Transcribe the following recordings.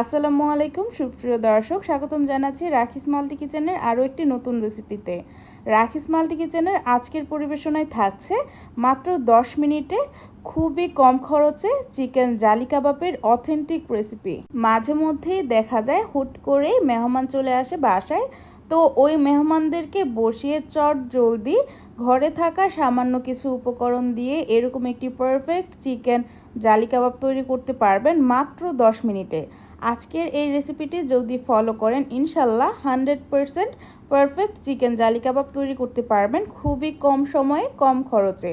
আসসালামু আলাইকুম, সুপ্রিয় দর্শক, স্বাগতম জানাচ্ছি রাখিস মাল্টি কিচেনের আরও একটি নতুন রেসিপিতে। রাখিস মাল্টি কিচেনের আজকের পরিবেশনায় থাকছে মাত্র 10 মিনিটে খুবই কম খরচে চিকেন জালি কাবাবের অথেন্টিক রেসিপি। মাঝে মধ্যেই দেখা যায় হুট করেই মেহমান চলে আসে বাসায়, তো ওই মেহমানদেরকে বসিয়ে চট জলদি ঘরে থাকা সামান্য কিছু উপকরণ দিয়ে এরকম একটি পারফেক্ট চিকেন জালি কাবাব তৈরি করতে পারবেন মাত্র 10 মিনিটে। আজকের এই রেসিপিটি যদি ফলো করেন ইনশাল্লাহ হান্ড্রেড পারসেন্ট পারফেক্ট চিকেন জালি কাবাব তৈরি করতে পারবেন খুবই কম সময়ে, কম খরচে।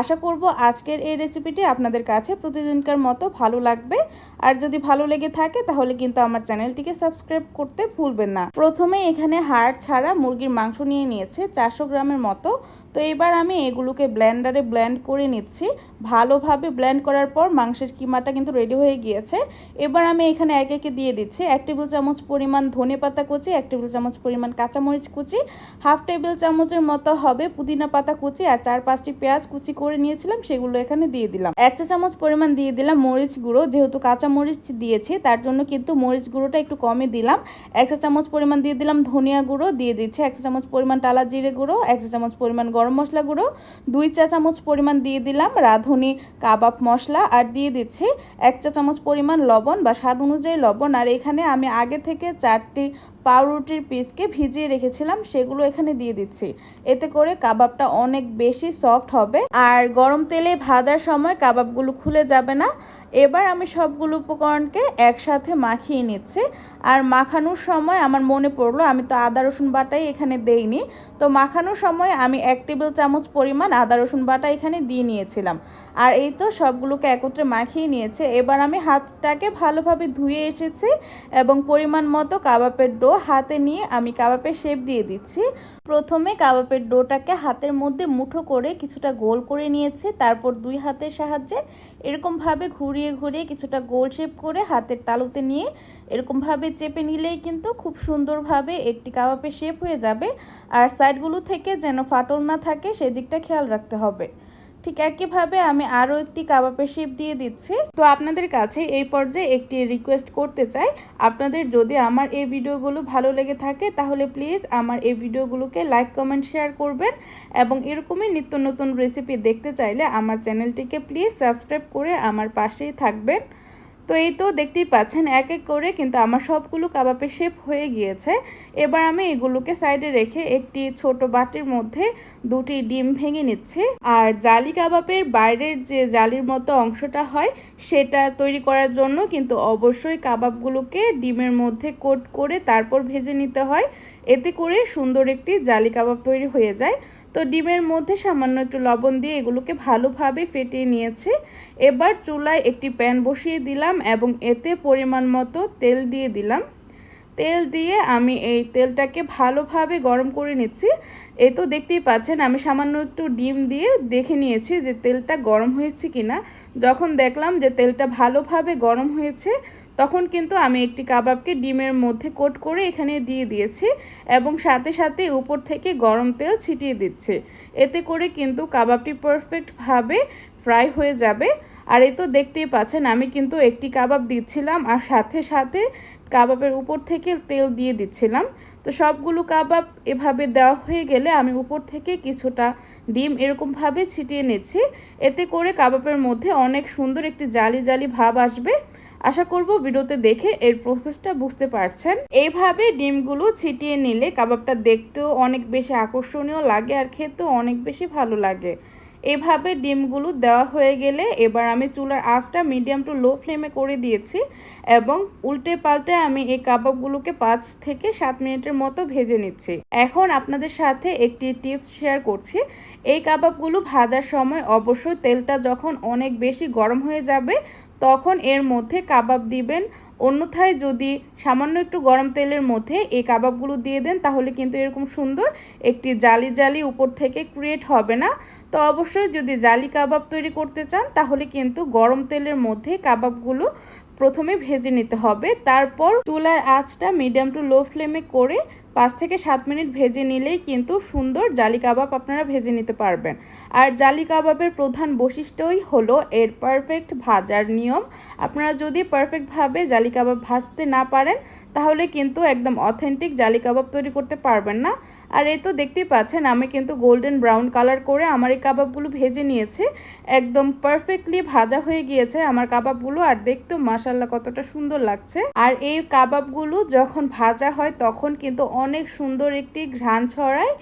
আশা করব আজকের এই রেসিপিটি আপনাদের কাছে প্রতিদিনকার মতো ভালো লাগবে। আর যদি ভালো লেগে থাকে, তাহলে কিন্তু আমার চ্যানেলটিকে সাবস্ক্রাইব করতে ভুলবেন না। প্রথমে এখানে হাড় ছাড়া মুরগির মাংস নিয়ে নিয়েছে চারশো গ্রামের মতো। তো এবার আমি এগুলোকে ব্ল্যান্ডারে ব্ল্যান্ড করে নিচ্ছি। ভালোভাবে ব্ল্যান্ড করার পর মাংসের কিমাটা কিন্তু রেডি হয়ে গিয়েছে। এবার আমি এখানে এক একে দিয়ে দিচ্ছি। এক টেবিল চামচ পরিমাণ ধনে পাতা কুচি, এক টেবিল চামচ পরিমাণ কাঁচামরিচ কুচি, হাফ টেবিল চামচের মতো হবে পুদিনা পাতা কুচি আর চার পাঁচটি পেঁয়াজ কুচি করে নিয়েছিলাম, সেগুলো এখানে দিয়ে দিলাম। এক চা চামচ পরিমাণ দিয়ে দিলাম মরিচ গুঁড়ো। যেহেতু কাঁচা মরিচ দিয়েছি, তার জন্য কিন্তু মরিচ গুঁড়োটা একটু কমে দিলাম। এক চা চামচ পরিমাণ দিয়ে দিলাম ধনিয়া গুঁড়ো, দিয়ে দিচ্ছি এক চা চামচ পরিমাণ টালা জিরে গুঁড়ো, এক চা চামচ পরিমাণ গরম মশলা গুঁড়ো, দুই চা চামচ পরিমাণ দিয়ে দিলাম রাঁধুনি কাবাব মশলা আর দিয়ে দিচ্ছি এক চা চামচ পরিমাণ লবণ বা স্বাদ অনুযায়ী লবণ। আর এখানে আমি আগে থেকে চারটি পাউরুটির পিসকে ভিজিয়ে রেখেছিলাম, সেগুলো এখানে দিয়ে দিচ্ছি। এতে করে কাবাবটা অনেক বেশি সফট হবে। আর গরম তেলে ভাজার সময় কাবাবগুলো খুলে যাবে না। এবার আমি সবগুলো উপকরণকে একসাথে মাখিয়ে নিচ্ছি। আর মাখানোর সময় আমার মনে পড়ল, আমি তো আদা, রসুন বাটাই এখানে দেইনি। তো মাখানোর সময় আমি এক টেবিল চামচ পরিমাণ আদা, রসুন বাটা এখানে দিয়ে নিয়েছিলাম। আর এই তো সবগুলোকে একত্রে মাখিয়ে নিয়েছে। এবার আমি হাতটাকে ভালোভাবে ধুয়ে এসেছি এবং পরিমাণ মতো কাবাবের ডো হাতে নিয়ে আমি কাবাবের শেপ দিয়ে দিচ্ছি। প্রথমে কাবাবের ডোটাকে হাতের মধ্যে মুঠো করে কিছুটা গোল করে নিয়েছি। তারপর দুই হাতের সাহায্যে এরকমভাবে ঘুরিয়ে ঘুরিয়ে ঘুরিয়ে কিছুটা গোল শেপ করে হাতের তালুতে নিয়ে এরকমভাবে চেপে নিলেই কিন্তু খুব সুন্দরভাবে একটি কাবাবের শেপ হয়ে যাবে। আর সাইডগুলো থেকে যেন ফাটল না থাকে, সেদিকটা খেয়াল রাখতে হবে। ঠিক একইভাবে আমি আরও একটি কাবাবের শেপ দিয়ে দিচ্ছি। তো আপনাদের কাছে এই পর্যায়ে একটি রিকোয়েস্ট করতে চাই। আপনাদের যদি আমার এই ভিডিওগুলো ভালো লেগে থাকে, তাহলে প্লিজ আমার এই ভিডিওগুলোকে লাইক কমেন্ট শেয়ার করবেন এবং এরকমই নিত্য নতুন রেসিপি দেখতে চাইলে আমার চ্যানেলটিকে প্লিজ সাবস্ক্রাইব করে আমার পাশেই থাকবেন। তো এই তো দেখতেই পাচ্ছেন, এক এক করে কিন্তু আমার সবগুলো কাবাবের শেপ হয়ে গিয়েছে। এবার আমি এগুলোকে সাইডে রেখে একটি ছোট বাটির মধ্যে দুটি ডিম ভেঙে নিচ্ছি। আর জালি কাবাবের বাইরের যে জালির মতো অংশটা হয়, সেটা তৈরি করার জন্য কিন্তু অবশ্যই কাবাবগুলোকে ডিমের মধ্যে কোট করে তারপর ভেজে নিতে হয়। এতে করে সুন্দর একটি জালি কাবাব তৈরি হয়ে যায়। তো ডিমের মধ্যে সামান্য একটু লবণ দিয়ে এগুলোকে ভালোভাবে ফেটিয়ে নিয়েছি। এবার চুলায় একটি প্যান বসিয়ে দিলাম এবং এতে পরিমাণ মতো তেল দিয়ে দিলাম। তেল দিয়ে আমি এই তেলটাকে ভালোভাবে গরম করে নিচ্ছি। এ তো দেখতেই পাচ্ছেন, আমি সামান্য একটু ডিম দিয়ে দেখে নিয়েছি যে তেলটা গরম হয়েছে কিনা। যখন দেখলাম যে তেলটা ভালোভাবে গরম হয়েছে তখন কিন্তু আমি একটি কাবাবকে ডিমের মধ্যে কোট করে এখানে দিয়ে দিয়েছি এবং সাথে সাথে উপর থেকে গরম তেল ছিটিয়ে দিচ্ছে। এতে করে কিন্তু কাবাবটি পারফেক্টভাবে ফ্রাই হয়ে যাবে। আর এ তো দেখতেই পাচ্ছেন, আমি কিন্তু একটি কাবাব দিচ্ছিলাম আর সাথে সাথে কাবাবের উপর থেকে তেল দিয়ে দিচ্ছিলাম। তো সবগুলো কাবাব এভাবে দেওয়া হয়ে গেলে আমি উপর থেকে কিছুটা ডিম এরকমভাবে ছিটিয়ে নিচ্ছি। এতে করে কাবাবের মধ্যে অনেক সুন্দর একটি জালি জালি ভাব আসবে। আশা করব ভিডিওতে দেখে এর প্রসেসটা বুঝতে পারছেন। এইভাবে ডিমগুলো ছিটিয়ে নিলে কাবাবটা দেখতেও অনেক বেশি আকর্ষণীয় লাগে আর খেতেও অনেক বেশি ভালো লাগে। এভাবে ডিমগুলো দেওয়া হয়ে গেলে এবার আমি চুলার আঁচটা মিডিয়াম টু লো ফ্লেমে করে দিয়েছি এবং উল্টে পাল্টে আমি এই কাবাবগুলোকে পাঁচ থেকে সাত মিনিটের মতো ভেজে নিচ্ছি। এখন আপনাদের সাথে একটি টিপস শেয়ার করছি। এই কাবাবগুলো ভাজার সময় অবশ্যই তেলটা যখন অনেক বেশি গরম হয়ে যাবে তখন এর মধ্যে কাবাব দিবেন। অন্যথায় যদি সামান্য একটু গরম তেলের মধ্যে এই কাবাবগুলো দিয়ে দেন, তাহলে কিন্তু এরকম সুন্দর একটি জালি জালি উপর থেকে ক্রিয়েট হবে না। তো অবশ্যই যদি জালি কাবাব তৈরি করতে চান, তাহলে কিন্তু গরম তেলের মধ্যে কাবাবগুলো প্রথমে ভেজে নিতে হবে। তারপর চুলার আঁচটা মিডিয়াম টু লো ফ্লেমে করে পাঁচ থেকে সাত মিনিট ভেজে নিলেই কিন্তু সুন্দর জালি কাবাব আপনারা ভেজে নিতে পারবেন। আর জালি কাবাবের প্রধান বৈশিষ্ট্যই হলো এর পারফেক্ট ভাজার নিয়ম। আপনারা যদি পারফেক্টভাবে জালি কাবাব ভাজতে না পারেন, তাহলে কিন্তু একদম অথেন্টিক জালি কাবাব তৈরি করতে পারবেন না। আর এই তো দেখতেই পাচ্ছেন, আমি কিন্তু গোল্ডেন ব্রাউন কালার করে আমার এই কাবাবগুলো ভেজে নিয়েছি। একদম পারফেক্টলি ভাজা হয়ে গিয়েছে আমার কাবাবগুলো, আর দেখতেও মাসাল্লাহ কতটা সুন্দর লাগছে। আর এই কাবাবগুলো যখন ভাজা হয়, তখন কিন্তু অনেক সুন্দর একটি ঘ্রাণ ছড়ায়।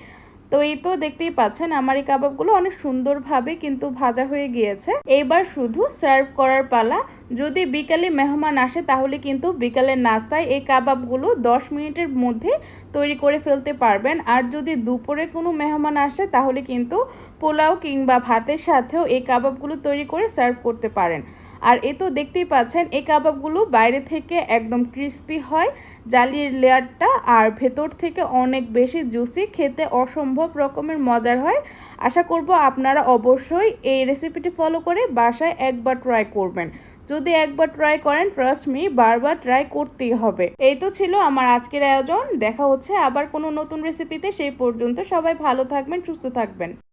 তো এই তো দেখতেই পাচ্ছেন, আমার এই কাবাবগুলো অনেক সুন্দরভাবে কিন্তু ভাজা হয়ে গিয়েছে। এবার শুধু সার্ভ করার পালা। যদি বিকালে মেহমান আসে, তাহলে কিন্তু বিকালের নাস্তায় এই কাবাবগুলো দশ মিনিটের মধ্যে তৈরি করে ফেলতে পারবেন। আর যদি দুপুরে কোনো মেহমান আসে, তাহলে কিন্তু পোলাও কিংবা ভাতের সাথেও এই কাবাবগুলো তৈরি করে সার্ভ করতে পারেন। আর এ তো দেখতেই পাচ্ছেন, এই কাবাবগুলো বাইরে থেকে একদম ক্রিস্পি হয়, জালির লেয়ারটা আর ভেতর থেকে অনেক বেশি জুসি খেতে অসম্ভব রকমের মজার হয়। আশা করব আপনারা অবশ্যই এই রেসিপিটি ফলো করে বাসায় একবার ট্রাই করবেন। যদি একবার ট্রাই করেন ট্রাস্ট মি বারবার ট্রাই করতেই হবে। এই তো ছিল আমার আজকের আয়োজন। দেখা হচ্ছে আবার কোনো নতুন রেসিপিতে সেই পর্যন্ত সবাই ভালো থাকবেন, সুস্থ থাকবেন।